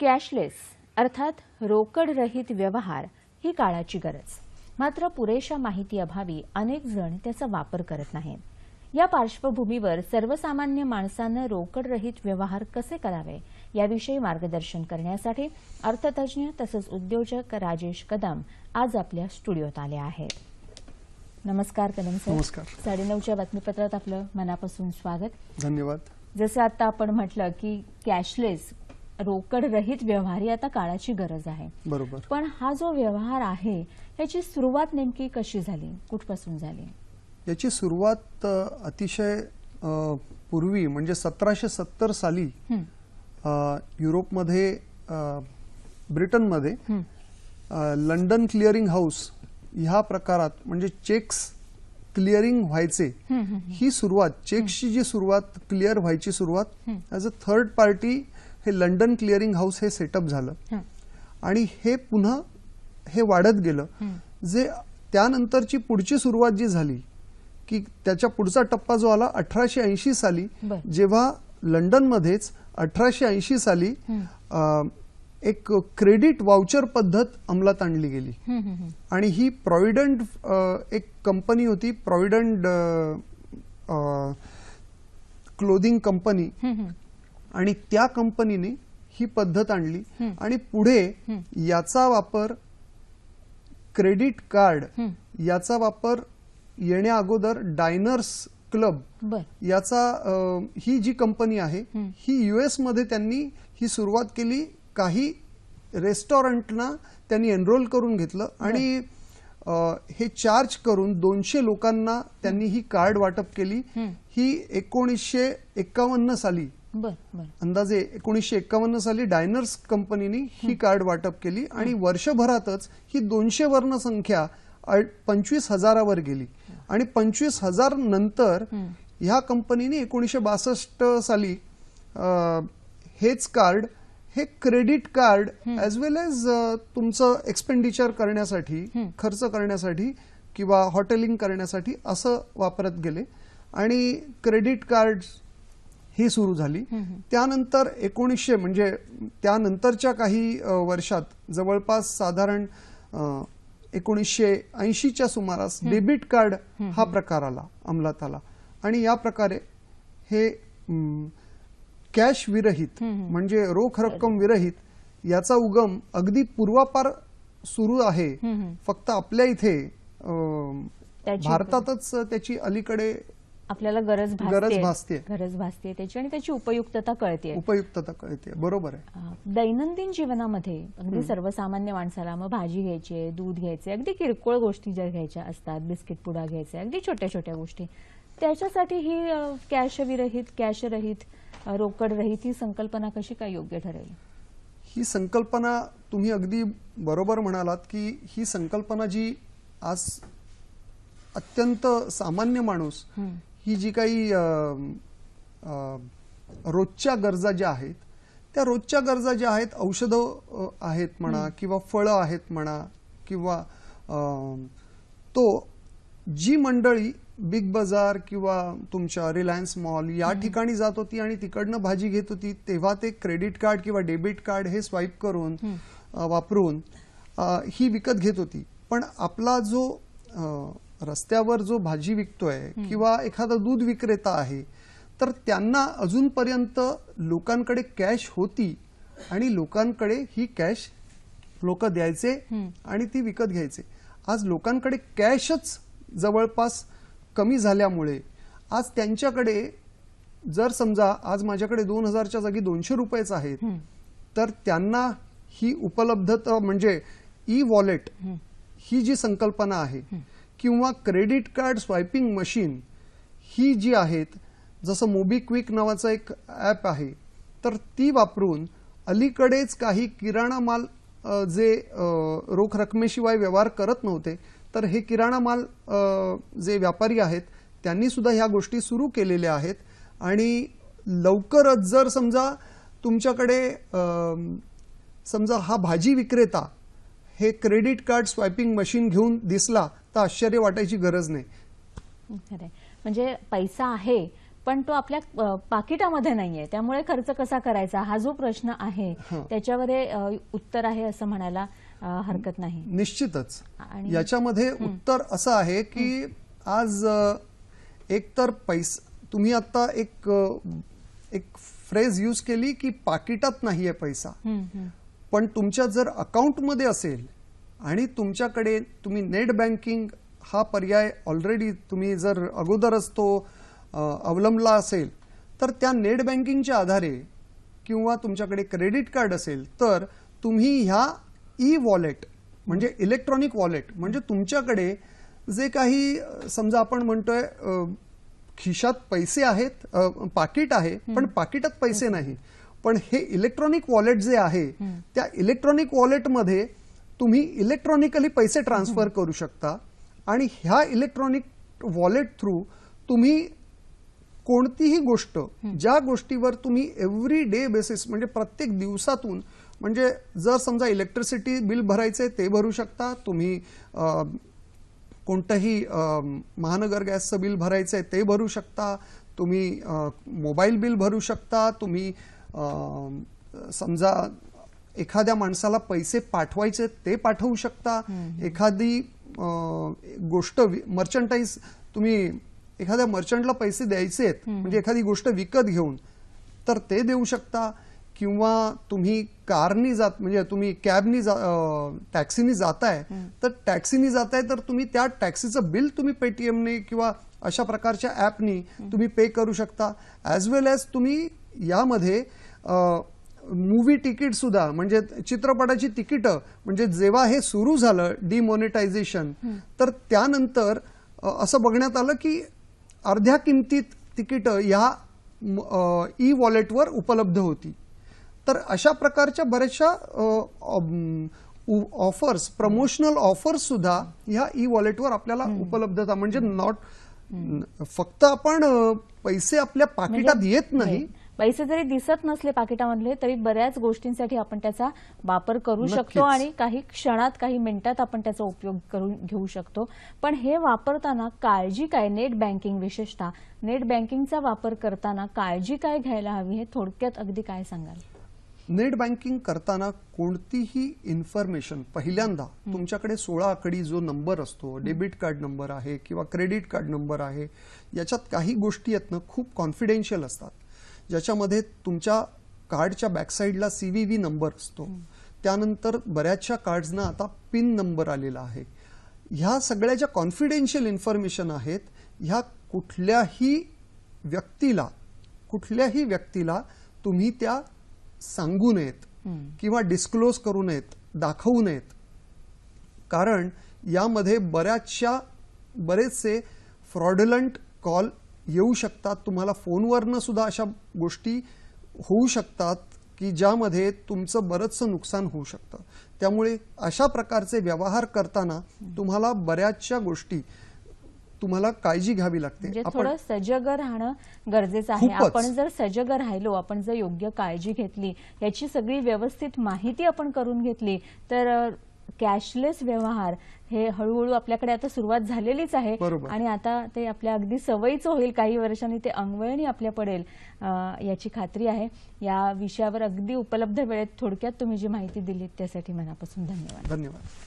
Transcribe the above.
Cashless अर्थात रोकड रहित व्यवहार ही काळाची गरज. मात्र पुरेशा माहिती अभावी अनेक जण त्याचा वापर करत नाहीत. या पार्श्वभूमीवर सर्वसामान्य माणसानं रोकड रहित व्यवहार कसे करावे याविषयी मार्गदर्शन करण्यासाठी अर्थतज्ज्ञ तसंच उद्योजक राजेश कदम आज आपल्या स्टुडिओत आले आहेत. नमस्कार कदम सर. नमस्कार. साडेनऊच्या बातमीपत्रात आपलं मनापासून स्वागत. धन्यवाद. जसं आता आपण म्हटलं की कॅशलेस रोकड रहित व्यवहार ही आता काळाची गरज आहे. बरोबर. पण हा जो व्यवहार आहे ह्याची सुरुवात नेमकी कशी झाली? कुठपासून झाली? याची सुरुवात अतिशय पूर्वी म्हणजे सतराशे सत्तर साली युरोपमध्ये ब्रिटनमध्ये लंडन क्लिअरिंग हाऊस ह्या प्रकारात म्हणजे चेक्स क्लिअरिंग व्हायचे ही सुरुवात चेक्सची जी सुरुवात क्लिअर व्हायची सुरुवात ॲज अ थर्ड पार्टी हे लंडन क्लिअरिंग हाऊस हे सेटअप झालं आणि हे पुन्हा हे वाढत गेलं. जे त्यानंतरची पुढची सुरुवात जी झाली की त्याच्या पुढचा टप्पा जो आला अठराशे ऐंशी साली. जेव्हा लंडनमध्येच अठराशे ऐंशी साली. अ, एक क्रेडिट वाउचर पद्धत अंमलात आणली गेली. आणि ही प्रॉव्हिडंट एक कंपनी होती प्रॉव्हिडंट क्लोदिंग कंपनी. आणि त्या कंपनीने ही पद्धत आणली. आणि पुढे. याचा वापर क्रेडिट कार्ड. याचा वापर येण्या अगोदर डायनर्स क्लब याचा अ, ही जी कंपनी आहे हं. युएसमध्ये त्यांनी ही सुरुवात केली काही रेस्टॉरंटना त्यांनी एनरोल करून घेतलं आणि अ, हे चार्ज करून दोनशे लोकांना त्यांनी ही कार्ड वाटप केली हं. एकोणीसशे एक्कावन्न साली अंदाजे एकोणीसशे एक्कावन्न साली डायनर्स कंपनीने ही कार्ड वाटप केली आणि वर्षभरातच ही दोनशे वर्ण संख्या पंचवीस हजारावर गेली आणि पंचवीस हजार नंतर. ह्या कंपनीने एकोणीसशे बासष्ट साली हेच कार्ड हे credit card as well as तुमचं एक्सपेंडिचर करण्यासाठी. खर्च करण्यासाठी किंवा हॉटेलिंग करण्यासाठी असं वापरत गेले आणि क्रेडिट कार्ड ही सुरू झाली. त्यानंतर एकोणीसशे म्हणजे त्यानंतरच्या काही वर्षात जवळपास साधारण एकोणीसशे ऐंशीच्या सुमारास डेबिट कार्ड हा प्रकार आला अंमलात आला आणि या प्रकारे हे कॅश विरहित. म्हणजे रोख रक्कम विरहित याचा उगम अगदी पूर्वापार सुरू आहे. फक्त आपल्या इथे भारतातच त्याची अलीकडे आपल्याला गरज गरज भासते. गरज भासते. त्याची आणि त्याची उपयुक्तता कळते. उपयुक्तता कळते. बरोबर आहे. दैनंदिन जीवनामध्ये अगदी सर्वसामान्य माणसाला मग भाजी घ्यायची आहे दूध घ्यायचे अगदी किरकोळ गोष्टी ज्या घ्यायच्या असतात बिस्किट पुडा घ्यायचे अगदी छोट्या छोट्या गोष्टी. त्याच्यासाठी ही कॅश विरहित कॅश रहित रोकड रहित ही संकल्पना कशी काय योग्य ठरेल? ही संकल्पना तुम्ही अगदी बरोबर म्हणालात की ही संकल्पना जी आज अत्यंत सामान्य माणूस हं. ही जी काही रोजच्या गरजा ज्या आहेत त्या रोजच्या गरजा ज्या आहेत औषधं आहेत म्हणा किंवा फळं आहेत म्हणा किंवा तो जी मंडळी बिग बाजार किंवा तुमच्या रिलायन्स मॉल या ठिकाणी जात होती आणि तिकडनं भाजी घेत होती तेव्हा ते क्रेडिट कार्ड किंवा डेबिट कार्ड हे स्वाईप करून वापरून ही विकत घेत होती. पण आपला जो रस्त्यावर जो भाजी विकतोय किंवा एखादा दूध विक्रेता आहे तर त्यांना अजूनपर्यंत लोकांकडे कॅश होती आणि लोकांकडे ही कॅश लोक द्यायचे. आणि ती विकत घ्यायचे आज लोकांकडे कॅशच जवळपास कमी झाल्यामुळे आज त्यांच्याकडे जर समजा आज माझ्याकडे दोन हजारच्या जागी दोनशे रुपयेच आहेत. तर त्यांना ही उपलब्धता म्हणजे ई वॉलेट. ही जी संकल्पना आहे किंवा क्रेडिट कार्ड स्वायपिंग मशीन ही जी आहेत जसं मोबिक्विक नावाचं एक ॲप आहे तर ती वापरून अलीकडेच काही किराणा माल जे रोख रकमेशिवाय व्यवहार करत नव्हते तर हे किराणा माल जे व्यापारी आहेत त्यांनी सुद्धा ह्या गोष्टी सुरू केलेल्या आहेत. आणि लवकरच जर समजा तुमच्याकडे समजा हा भाजी विक्रेता हे क्रेडिट कार्ड स्वायपिंग मशीन घेऊन दिसला तर आश्चर्य वाटायची गरज नाही. म्हणजे पैसा आहे पण तो आपल्या पाकिटामध्ये नाहीये. त्यामुळे खर्च कसा करायचा? हा जो प्रश्न आहे. त्याच्यावर उत्तर आहे असं म्हणायला हरकत नाही. निश्चितच. याच्यामध्ये उत्तर असं आहे की आज एक तर पैसा तुम्ही आता एक एक फ्रेज यूज केली की पाकिटात नाहीये पैसा. पण तुमच्या जर अकाउंटमध्ये असेल आणि तुमच्याकडे तुम्ही नेट बँकिंग हा पर्याय ऑलरेडी तुम्ही जर अगोदरच तो अवलंबला असेल तर त्या नेट बँकिंगच्या आधारे किंवा तुमच्याकडे क्रेडिट कार्ड असेल तर तुम्ही ह्या ई वॉलेट म्हणजे इलेक्ट्रॉनिक वॉलेट म्हणजे तुमच्याकडे जे काही समजा आपण म्हणतोय खिशात पैसे आहेत पाकिट आहे पण पाकिटात पैसे नाही. पण हे इलेक्ट्रॉनिक वॉलेट जे आहे त्या इलेक्ट्रॉनिक वॉलेटमध्ये तुम्ही इलेक्ट्रॉनिकली पैसे ट्रान्सफर करू शकता. आणि ह्या इलेक्ट्रॉनिक वॉलेट थ्रू तुम्ही कोणतीही गोष्ट ज्या गोष्टीवर तुम्ही एव्हरी डे बेसिस म्हणजे प्रत्येक दिवसातून म्हणजे जर समजा इलेक्ट्रिसिटी बिल भरायचे ते भरू शकता. तुम्ही कोणतंही महानगर गॅसचं बिल भरायचं आहे ते भरू शकता. तुम्ही मोबाईल बिल भरू शकता. तुम्ही समजा एखाद्या माणसाला पैसे पाठवायचे ते पाठवू शकता. एखादी गोष्ट मर्चंटाईज तुम्ही एखाद्या मर्चंटला पैसे द्यायचे आहेत म्हणजे एखादी गोष्ट विकत घेऊन तर ते देऊ शकता. किंवा तुम्ही कारनी जात म्हणजे तुम्ही कॅबनी जा टॅक्सीनी जाताय तर टॅक्सीनी जाताय तर तुम्ही त्या टॅक्सीचं बिल तुम्ही पेटीएमने किंवा अशा प्रकारच्या ॲपनी तुम्ही पे करू शकता. ॲज वेल एज तुम्ही यामध्ये मूवी तिकीट सुद्धा म्हणजे चित्रपटाची तिकीटं म्हणजे जेव्हा हे सुरू झालं डिमॉनिटायझेशन तर त्यानंतर असं बघण्यात आलं की अर्ध्या किमतीत तिकीटं ह्या ई वॉलेटवर उपलब्ध होती. तर अशा प्रकारच्या बऱ्याचशा ऑफर्स प्रमोशनल ऑफर्स सुद्धा ह्या ई वॉलेटवर आपल्याला उपलब्धता म्हणजे नॉट फक्त आपण पैसे आपल्या पाकिटात येत नाही. पैसे जरी दिसत नसले पाकिटामधले तरी बऱ्याच गोष्टींसाठी आपण त्याचा वापर करू शकतो. आणि काही क्षणात काही मिनिटात आपण त्याचा उपयोग करून घेऊ शकतो. पण हे वापरताना काळजी काय? नेट बँकिंग विशेषतः. नेट बँकिंगचा वापर करताना काळजी काय घ्यायला हवी हे थोडक्यात अगदी काय सांगाल? नेट बँकिंग करताना कोणतीही इन्फॉर्मेशन पहिल्यांदा तुमच्याकडे सोळा आकडी जो नंबर असतो डेबिट कार्ड नंबर आहे किंवा क्रेडिट कार्ड नंबर आहे याच्यात काही गोष्टी आहेत ना खूप कॉन्फिडेन्शियल असतात. ज्याच्यामध्ये तुमच्या कार्डच्या बॅकसाईडला सी व्ही व्ही नंबर असतो. त्यानंतर बऱ्याचशा कार्ड्सना आता पिन नंबर आलेला आहे. ह्या सगळ्या ज्या कॉन्फिडेन्शियल इन्फॉर्मेशन आहेत ह्या कुठल्याही व्यक्तीला कुठल्याही व्यक्तीला तुम्ही त्या सांगू नयेत किंवा डिस्क्लोज करू नयेत दाखवू नयेत. कारण यामध्ये बऱ्याचशा बरेचसे फ्रॉडलंट कॉल येऊ शकतात. तुम्हाला फोनवरनं सुद्धा अशा गोष्टी होऊ शकतात की ज्यामध्ये तुमचं बरंचसं नुकसान होऊ शकतं. त्यामुळे अशा प्रकारचे व्यवहार करताना तुम्हाला बऱ्याचशा गोष्टी तुम्हाला काळजी घ्यावी लागते. म्हणजे थोडं सजग राहणं गरजेचं आहे. आपण जर सजग राहिलो आपण जर योग्य काळजी घेतली याची सगळी व्यवस्थित माहिती आपण करून घेतली तर कॅशलेस व्यवहार हे हळूहळू आपल्याकडे आता सुरुवात झालेलीच आहे. आणि आता ते आपल्या अगदी सवयीचं होईल काही वर्षांनी ते अंगवळणी आपल्या पडेल याची खात्री आहे. या विषयावर अगदी उपलब्ध वेळेत थोडक्यात तुम्ही जी माहिती दिलीत त्यासाठी मनापासून धन्यवाद. धन्यवाद.